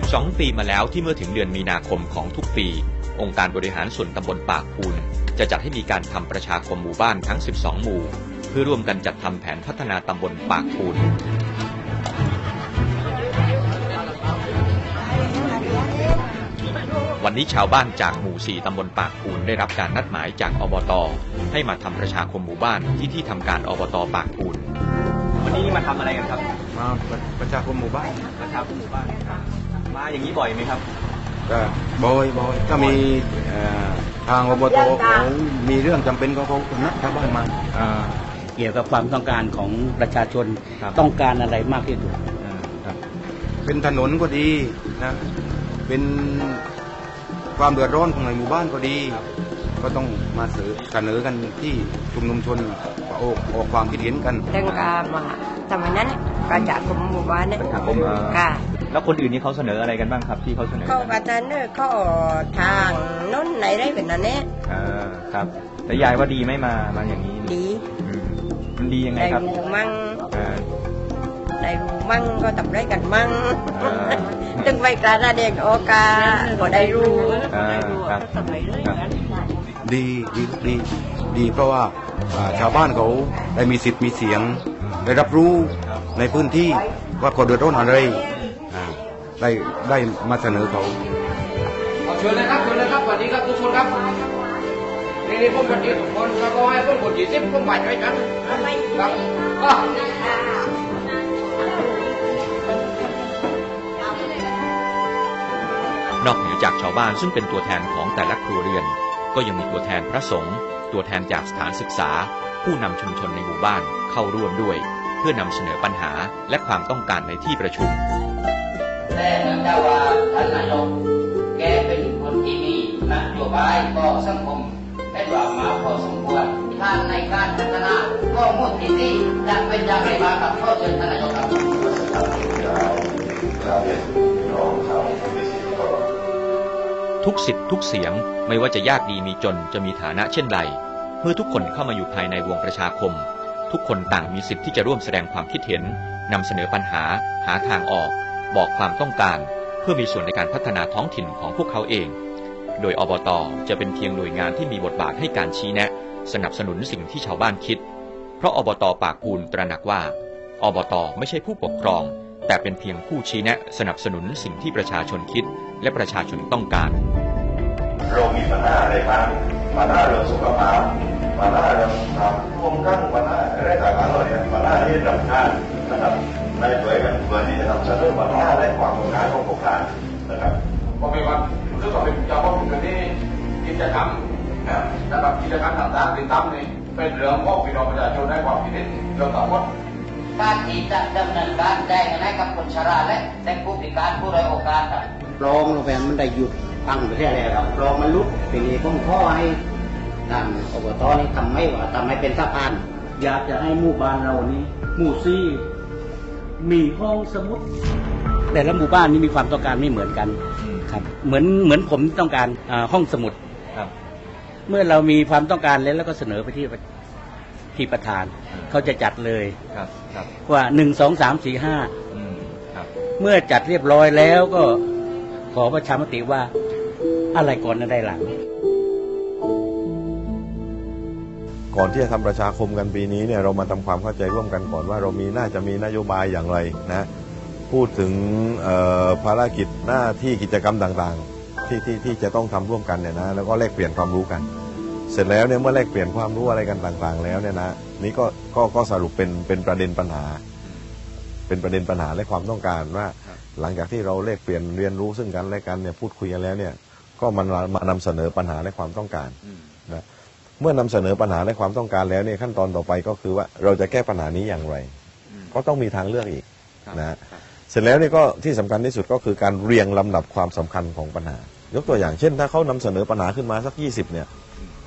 12 ปีมาแล้วที่เมื่อถึงเดือนมีนาคมของทุกปี องค์การบริหารส่วนตำบลปากพูน จะจัดให้มีการทำประชาคมหมู่บ้านทั้ง 12 หมู่ เพื่อร่วมกันจัดทำแผนพัฒนาตำบลปากพูน วันนี้ชาวบ้านจากหมู่ 4 ตำบลปากพูนได้รับการนัดหมายจากอบต ให้มาทำประชาคมหมู่บ้านที่ที่ทำการอบตปากพูน วันนี้มาทำอะไรกันครับ มาประประชาคมหมู่บ้านประชาคมหมู่บ้าน มาอย่างนี้บ่อยไหมครับก็บอยบอยก็มีเอ่อทางอบตเขามีเรื่องจำเป็นเขาเขานัดชาวบ้านมาอ่าเกี่ยวกับความต้องการของประชาชนครับต้องการอะไรมากที่สุดครับเป็นถนนก็ดีนะเป็นความเดือดร้อนของในหมู่บ้านก็ดี ก็ต้องมาเสนอเสนอกันที่ชุมนุมชนออกออกความคิดเห็นกันตั้งการมาสมัยนั้นประชาคมหมู่บ้านเนี่ยประชาคมเอ่อค่ะ แล้วคนอื่นนี่เขาเสนออะไรกันบ้างครับที่เขาเสนอเขากัก็จะเนื้อเขาทางโน้นไหนได้เป็นอันนี้อ่าครับแต่ยายว่าดีไหมมามาอย่างนี้ดีอืมมันดียังไงได้ครับรู้มั่งอ่าได้รู้มั่งก็ทำได้กันมั่งอ่า ตึงไปกลารเด็กโอกาก็ได้รู้ อ่าครับครับดีดีดีดีเพราะว่าอ่าชาวบ้านเขาได้มีสิทธิ์มีเสียง ได้รับรู้ในพื้นที่ว่าเขาเดือดร้อนอะไรอ่า ได้ได้มาเสนอเขาเอาเชิญเลยครับเชิญเลยครับสวัสดีครับทุกคนครับนี่นี่ผมกันดีทุกคนแล้วก็ให้เพื่อนกดยี่สิบผมไปด้วยกันครับก็นอกเหนือจากชาวบ้านซึ่งเป็นตัวแทนของแต่ละครัวเรือน ก็ยังมีตัวแทนพระสงฆ์ตัวแทนจากสถานศึกษา ผู้นำชุมชนในหมู่บ้านเข้าร่วมด้วย เพื่อนำเสนอปัญหาและความต้องการในที่ประชุม แต่เนื่องจากว่าท่านนายกแกเป็นคนที่มีนโยบายต่อสังคมได้ว่ามาพอสมควรท่านในการพัฒนาข้อมูลที่ที่จะเป็นอย่างไรบ้างครับข้อเชิญท่านนายกครับทุกสิทธิ์ทุกเสียงไม่ว่าจะยากดีมีจนจะมีฐานะเช่นไรเมื่อทุกคนเข้ามาอยู่ภายในวงประชาคม ทุกคนต่างมีสิทธิ์ที่จะร่วมแสดงความคิดเห็นนำเสนอปัญหาหาทางออก บอกความต้องการ เพื่อมีส่วนในการพัฒนาท้องถิ่นของพวกเขาเอง โดยอบตจะเป็นเพียงหน่วยงานที่มีบทบาทให้การชี้แนะ สนับสนุนสิ่งที่ชาวบ้านคิด เพราะอบตปากพูนตระหนักว่า อบตไม่ใช่ผู้ปกครอง แต่เป็นเพียงผู้ชี้แนะ สนับสนุนสิ่งที่ประชาชนคิด และประชาชนต้องการ เรามีปัญหาอะไรบ้างปัญหาเรื่องสุขภาพปัญหาเรื่องความร่วมกันปัญหาอะไรต่างๆเหล่านี้ปัญหาที่สำคัญนะครับ ในตัวกันเพื่อที่จะนำเสนอปัญหาและความต้องการของพวกท่านนะครับพอเป็นวันเรื่องของเป็นเจ้าพ่อเป็นนี่กิจกรรมนะครับกิจกรรมต่างๆติดตามนี่เป็นเรื่องของพี่น้องประชาชนได้ความคิดเห็นเรื่องต่างหมดการที่จะดำเนินการแจ้งให้กับคนชราและเด็กผู้พิการผู้ไร้โอกาสครับรองลงไปมันได้หยุดตั้งไปแค่ไหนครับรองมันลุกทีนี้ผมขอให้ทางอบตนี่ทำให้ว่าทำให้เป็นสะพานอยากจะให้หมู่บ้านเรานี้หมู่ซี่ มีห้องสมุด แต่ละหมู่บ้านนี่มีความต้องการไม่เหมือนกันครับ เหมือนเหมือนผมต้องการอ่าห้องสมุดครับ เมื่อเรามีความต้องการแล้วแล้วก็เสนอไปที่ที่ประธาน เขาจะจัดเลยครับครับว่าหนึ่งสองสามสี่ห้าอืมครับเมื่อจัดเรียบร้อยแล้วก็ขอประชามติว่าอะไรก่อนอะไรหลัง ก่อนที่จะทำประชาคมกันปีนี้เนี่ยเรามาทำความเข้าใจร่วมกันก่อนว่าเรามีน่าจะมีนโยบายอย่างไรนะพูดถึงภารกิจหน้าที่กิจกรรมต่างๆ ที่ที่ที่จะต้องทำร่วมกันเนี่ยนะแล้วก็แลกเปลี่ยนความรู้กัน เสร็จแล้วเนี่ยเมื่อแลกเปลี่ยนความรู้อะไรกันต่างๆ แล้วเนี่ยนะนี่ก็ก็ก็สรุปเป็นเป็นประเด็นปัญหา เป็นประเด็นปัญหาและความต้องการว่า หลังจากที่เราแลกเปลี่ยนเรียนรู้ซึ่งกันและกันเนี่ยพูดคุยกันแล้วเนี่ยก็มันมานำเสนอปัญหาและความต้องการนะ เมื่อนำเสนอปัญหาและความต้องการแล้วเนี่ยขั้นตอนต่อไปก็คือว่าเราจะแก้ปัญหานี้อย่างไร ก็ต้องมีทางเลือกอีกนะฮะเสร็จแล้วเนี่ยก็ที่สำคัญที่สุดก็คือการเรียงลำดับความสำคัญของปัญหา ยกตัวอย่างเช่น ถ้าเขานำเสนอปัญหาขึ้นมาสัก 20เนี่ย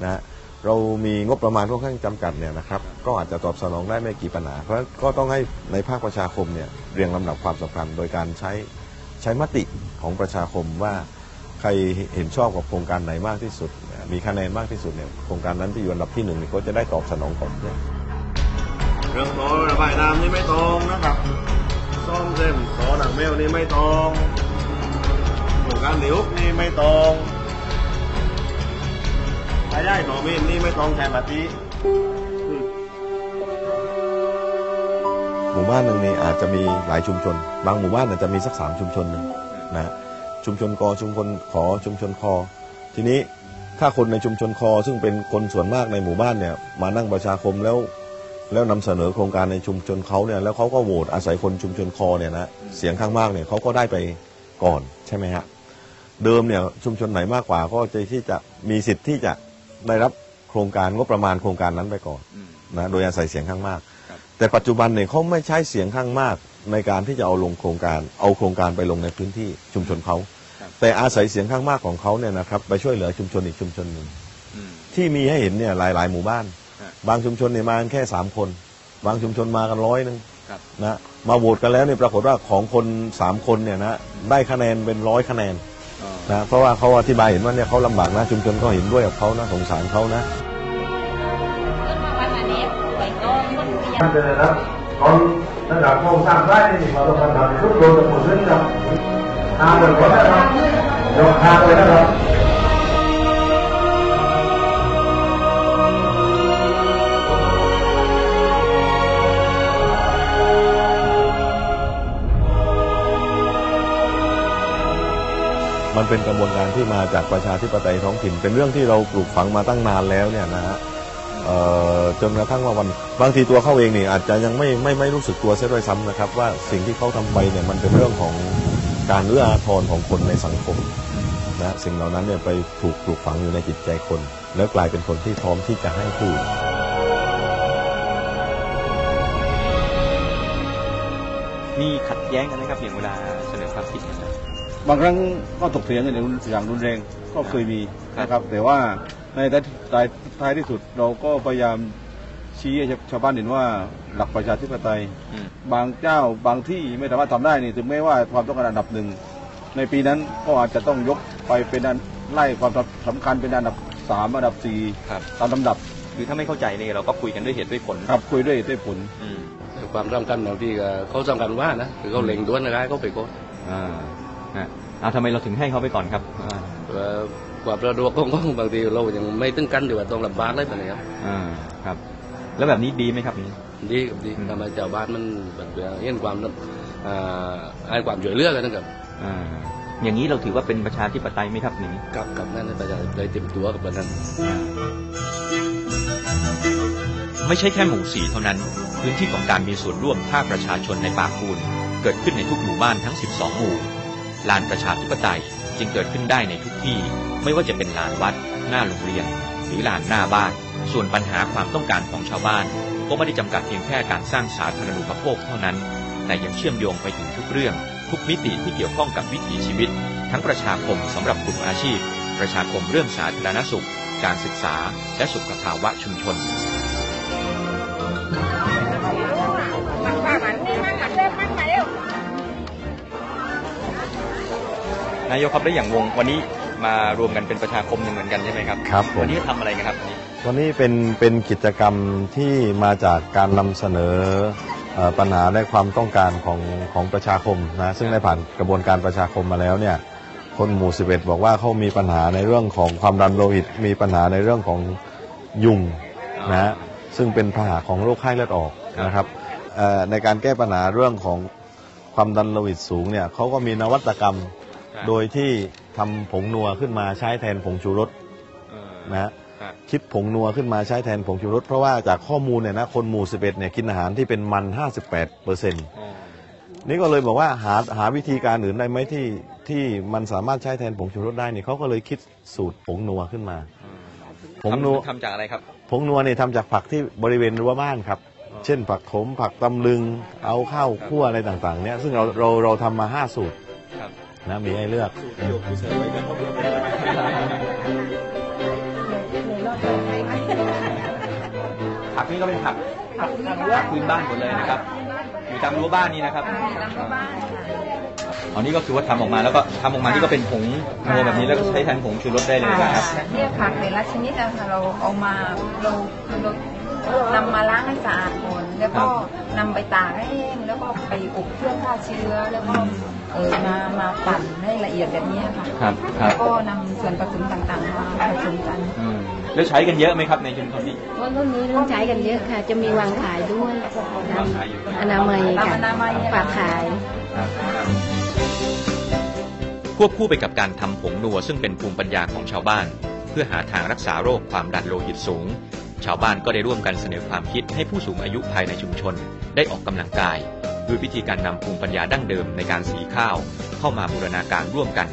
นะฮะเรามีงบประมาณค่อนข้างจำกัดเนี่ยนะครับก็อาจจะตอบสนองได้ไม่กี่ปัญหา เพราะฉะนั้นก็ต้องให้ในภาคประชาคมเนี่ยเรียงลำดับความสำคัญ โดยการใช้ใช้มติของประชาคมว่าใครเห็นชอบกับโครงการไหนมากที่สุด มีคะแนนมากที่สุดเนี่ยโครงการนั้นที่อยู่อันดับที่หนึ่งนี่ก็จะได้ตอบสนองก่อนเพื่อนเรื่องขอระบายน้ำนี่ไม่ตรงนะครับซ่อมเส้นขอหนังแมวนี่ไม่ตรงการเหลวนี่ไม่ต้องถ้าได้หน่อเมนนี่ไม่ต้องใช้มาตีหมู่บ้านหนึ่งนี่อาจจะมีหลายชุมชน บางหมู่บ้านอาจจะมีสักสามชุมชนหนึ่งนะชุมชนกอชุมชนขอชุมชนคอทีนี้ ถ้าคนในชุมชนคอ ซึ่งเป็นคนส่วนมากในหมู่บ้านเนี่ยมานั่งประชาคมแล้วแล้วนำเสนอโครงการในชุมชนเขาเนี่ยแล้วเขาก็โหวตอาศัยคนชุมชนคอเนี่ยนะเสียงข้างมากเนี่ยเขาก็ได้ไปก่อนใช่ไหมฮะเดิมเนี่ยชุมชนไหนมากกว่าก็จะที่จะมีสิทธิ์ที่จะได้รับโครงการงบประมาณโครงการนั้นไปก่อนนะโดยอาศัยเสียงข้างมาก แต่ปัจจุบันเนี่ยเขาไม่ใช้เสียงข้างมากในการที่จะเอาลงโครงการ เอาโครงการไปลงในพื้นที่ชุมชนเขา แต่อาศัยเสียงข้างมากของเขาเนี่ยนะครับไปช่วยเหลือชุมชนอีกชุมชนหนึ่งที่มีให้เห็นเนี่ยหลายๆหมู่บ้านบางชุมชนเนี่ยมากันแค่สามคน บางชุมชนมากันร้อยหนึ่งครับ นะมาโหวตกันแล้วเนี่ยปรากฏว่าของคนสามคนเนี่ยนะได้คะแนนเป็นร้อยคะแนนนะเพราะว่าเขาอธิบายเห็นว่าเนี่ยเขาลำบากนะชุมชนก็เห็นด้วยกับเขานะสงสารเขานะ ท่านเป็นนะครับตอนระดับโครงสร้างได้นี่เราต้องทำทุกโดยจะหมดเรื่องกับ ทางเลยก็ได้ครับยกทางเลยนะครับมันเป็นกระบวนการที่มาจากประชาธิปไตยท้องถิ่น เป็นเรื่องที่เราปลูกฝังมาตั้งนานแล้วเนี่ยนะฮะจนกระทั่งว่าวันบางทีตัวเขาเองนี่อาจจะยังไม่ไม่ไม่รู้สึกตัวเสียด้วยซ้ำนะครับ ว่าสิ่งที่เขาทำไปเนี่ยมันเป็นเรื่องของ การเอื้ออาทรของคนในสังคมนะสิ่งเหล่านั้นเนี่ยไปถูกปลูกฝังอยู่ในจิตใจคน แล้วกลายเป็นคนที่พร้อมที่จะให้พูดมีขัดแย้งกันไหมครับอย่างเวลาเสนอความคิดเห็นนะบางครั้งก็ถกเถียงกันอย่างรุนแรงก็เคยมีนะครับ แต่ว่าในท้ายท้ายท้ายที่สุดเราก็พยายาม ชี้ให้ชาวบ้านเห็นว่าหลักประชาธิปไตย อืม บางเจ้าบางที่ไม่สามารถทำได้นี่ถึงแม้ว่าความต้องการอันดับหนึ่งในปีนั้นก็อาจจะต้องยกไปเป็นอันไล่ความสำคัญเป็นอันดับสามอันดับสี่ครับ ตามลำดับคือถ้าไม่เข้าใจเนี่ยเราก็คุยกันด้วยเหตุด้วยผลครับคุยด้วยด้วยผลอืม ความสำคัญบางทีก็เขาสำคัญว่านะคือเขาเล็งด้วนอะไรเขาไปก่อนอ่าฮะอ่าทำไมเราถึงให้เขาไปก่อนครับอ่าเอ่อความประดวกของเขาบางทีเรายังไม่ถึงกันอยู่ว่าต้องลำบากได้ปะเนี่ยครับ อ่าครับ แล้วแบบนี้ดีไหมครับนี่ดีครับดีทำให้ชาวบ้านมันแบบเห็นความอ่าให้ความช่วยเหลือกันนะครับอ่าอย่างนี้เราถือว่าเป็นประชาธิปไตยไหมครับอย่างนี้กับกับนั่นประชาชนได้เต็มตัวกับนั้น ไม่ใช่แค่หมู่สี่เท่านั้น พื้นที่ของการมีส่วนร่วมภาคประชาชนในปากปูนเกิดขึ้นในทุกหมู่บ้านทั้ง 12 หมู่ ลานประชาธิปไตยจึงเกิดขึ้นได้ในทุกที่ ไม่ว่าจะเป็นลานวัด หน้าโรงเรียน หรือลานหน้าบ้าน ส่วนปัญหาความต้องการของชาวบ้าน ก็ไม่ได้จำกัดเพียงแค่การสร้างสาธารณูปโภคเท่านั้น แต่ยังเชื่อมโยงไปถึงทุกเรื่อง ทุกมิติที่เกี่ยวข้องกับวิถีชีวิต ทั้งประชาคมสำหรับกลุ่มอาชีพ ประชาคมเรื่องสาธารณสุข การศึกษา และสุขภาวะชุมชนนายกครับได้อย่างวงวันนี้ มารวมกันเป็นประชาคมหนึ่งเหมือนกันใช่ไหมครับครับผม วันนี้ทำอะไรกันครับวันนี้วันนี้เป็นเป็นกิจกรรมที่มาจากการนำเสนอเอ่อปัญหาและความต้องการของของประชาคมนะซึ่งได้ผ่านกระบวนการประชาคมมาแล้วเนี่ยคนหมู่ 11 บอกว่าเขามีปัญหาในเรื่องของความดันโลหิต มีปัญหาในเรื่องของยุงนะซึ่งเป็นพาหะของโรคไข้เลือดออกนะครับเอ่อในการแก้ปัญหาเรื่องของความดันโลหิตสูงเนี่ยเขาก็มีนวัตกรรม โดยที่ ทำผงนัวขึ้นมาใช้แทนผงชูรสนะฮะครับคิดผงนัวขึ้นมาใช้แทนผงชูรสเพราะว่าจากข้อมูลเนี่ยนะคนหมู่11เนี่ยกินอาหารที่เป็นมัน 58เปอร์เซ็นต์นี่ก็เลยบอกว่าหาหาวิธีการอื่นได้ไหมที่ที่มันสามารถใช้แทนผงชูรสได้นี่เขาก็เลยคิดสูตรผงนัวขึ้นมาผงนัวทำจากอะไรครับ ผงนัวเนี่ยทำจากผักที่บริเวณรั้วบ้านครับเช่นผักขมผักตำลึง เอาข้าวคั่วอะไรต่างๆเนี่ยซึ่งเราเราเราทำมาห้าสูตรครับ นะมีให้เลือกผักนี่ก็เป็นผักผักพื้นบ้านหมดเลยนะครับ อยู่ตามรั้วบ้านนี่นะครับอันนี้ก็คือว่าทำออกมาแล้วก็ทำออกมานี่ก็เป็นผงนัวแบบนี้แล้วก็ใช้แทนผงชูรสได้เลยนะครับเนี่ยผักแต่ละชนิดนะคะเราเอามาเราเรานำมาล้างให้สะอาดก่อนแล้วก็นำไปตากให้แห้งแล้วก็ไปอบเพื่อฆ่าเชื้อแล้วก็ เออมามาปั่นให้ละเอียดแบบนี้ค่ะครับครัแล้บวก็นำส่วนผสมต่างๆมาผสมกันอืมแล้วใช้กันเยอะไหมครับในชุมชนนี้วันรุ่นนี้ต้องใช้กันเยอะค่ะ จะมีวางขายด้วยวางขายอยู่อนามัยตามค่ะอนามัยอะฝากขายควบคู่ไปกับการทำผงนัวซึ่งเป็นภูมิปัญญาของชาวบ้าน เพื่อหาทางรักษาโรคความดันโลหิตสูง ชาวบ้านก็ได้ร่วมกันเสนอความคิดให้ผู้สูงอายุภายในชุมชน ได้ออกกำลังกาย ด้วยวิธีการนำภูมิปัญญาดั้งเดิมในการสีข้าว เข้ามาบูรณาการร่วมกัน